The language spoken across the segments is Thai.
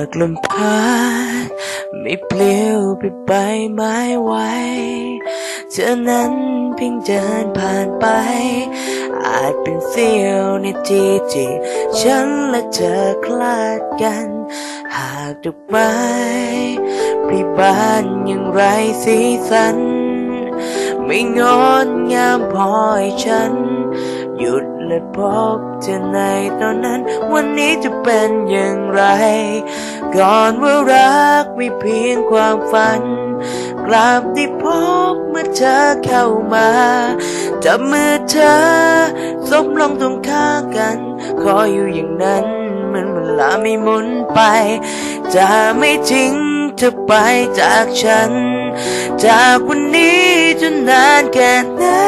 ากลมพัดไม่เปลี่ยวไปไปไม้ไหวเธอนั้นเพียงเดินผ่านไป อาจเป็นเสี้ยวในทีที่ฉันและเธอคลาดกัน หากดอกไม้ปริบานย่างไรสีสัน ไม่งดงามพอให้ฉัน หยุด และพบเธอในตอนนั้น วันนี้จะเป็นอย่างไร ก่อนว่ารักไม่เพียงความฝัน กลับได้พบเมื่อเธอเข้ามาจับมือเธอซบลงตรงข้างกัน ขออยู่อย่างนั้นเหมันเวลาไม่หมุนไป จะไม่ทิ้งเธอไปจากฉัน จากวันนี้จนนานแค่ไหน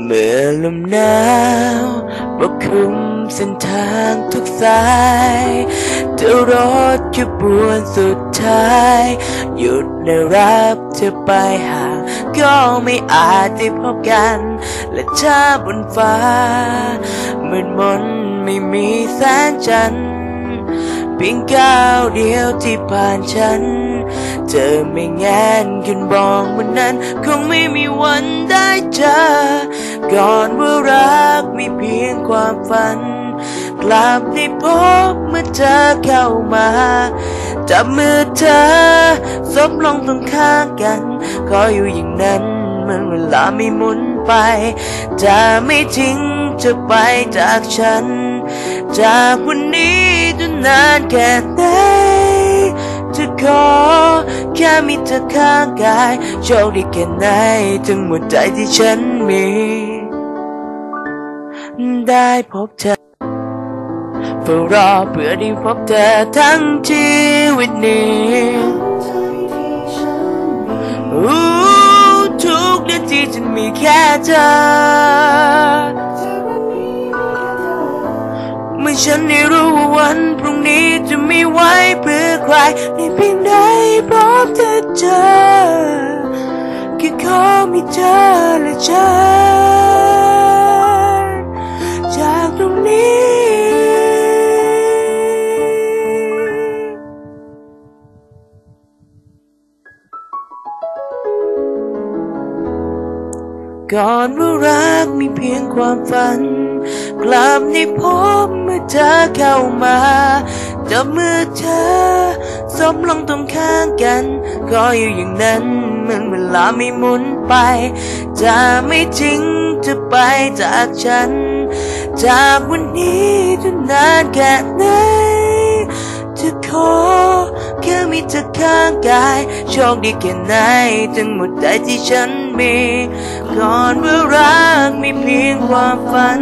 เมื่อลมหนาวปกคลุมเส้นทางทุกสายเธอรถขบวนสุดท้าย หยุดและรับเธอไปหา ก็ไม่อาจได้พบกัน และถ้าบนฟ้ามืดมนไม่มีแสงจันทร์เพียงก้าวเดียวที่ผ่านฉัน เธอไม่แงนขึ้นบองวันนั้นคงไม่มีวันได้เจอ ก่อนว่ารักมีเพียงความฝัน กลับได้พบเมื่อเธอเข้ามาจับมือเธอซบลงตรงข้างกัน ขออยู่อย่างนั้นเหมือนเวลาไม่หมุนไปจะไม่ทิ้งเธอไปจากฉัน จากวันนี้จนนานแค่ไหน ขอ แค่มีเธอข้างกาย โชคดีแค่ไหนถึงหมดใจที่ฉันมี ได้พบเธอเฝ้ารอเพื่อได้พบเธอทั้งชีวิตนี้อู้ทุกนาทีฉันมีแค่เธอ เมื่อฉันได้รู้ว่าวันพรุ่ง ไว้เพื่อใครในเพียงใดพร้อมจะเจอแค่ขอมีเธอและฉันจากตรงนี้ก่อนว่ารักมีเพียงความฝัน กลับได้พบเมื่อเธอเข้ามา จับมือเธอสมลงตรงข้างกันก็อยู่อย่างนั้นเหมือนเวลาไม่หมุนไป จะไม่ทิ้งเธอไปจากฉัน จากวันนี้จนนานแค่ไหนจะขอแค่มีเธอข้างกายโชคดีแค่ไหนถึงหมดใจที่ฉันมีก่อนว่ารักมีเพียงความฝัน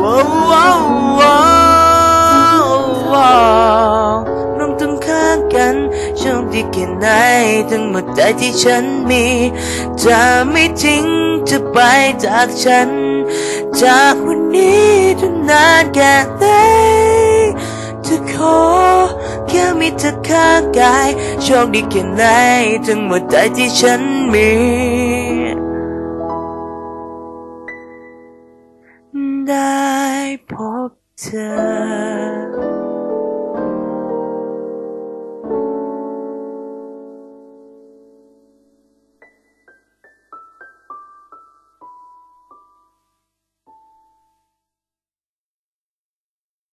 ว้าว น้องต้องข้างกันโชคดีแค่ไหนถึงหมดใจที่ฉันมีจะไม่ทิ้งเธอไปจากฉัน จากวันนี้จนนานแค่ไหนจะขอแค่มีเธอข้างกายโชคดีแค่ไหนถึงหมดใจที่ฉันมีได้พบเธอ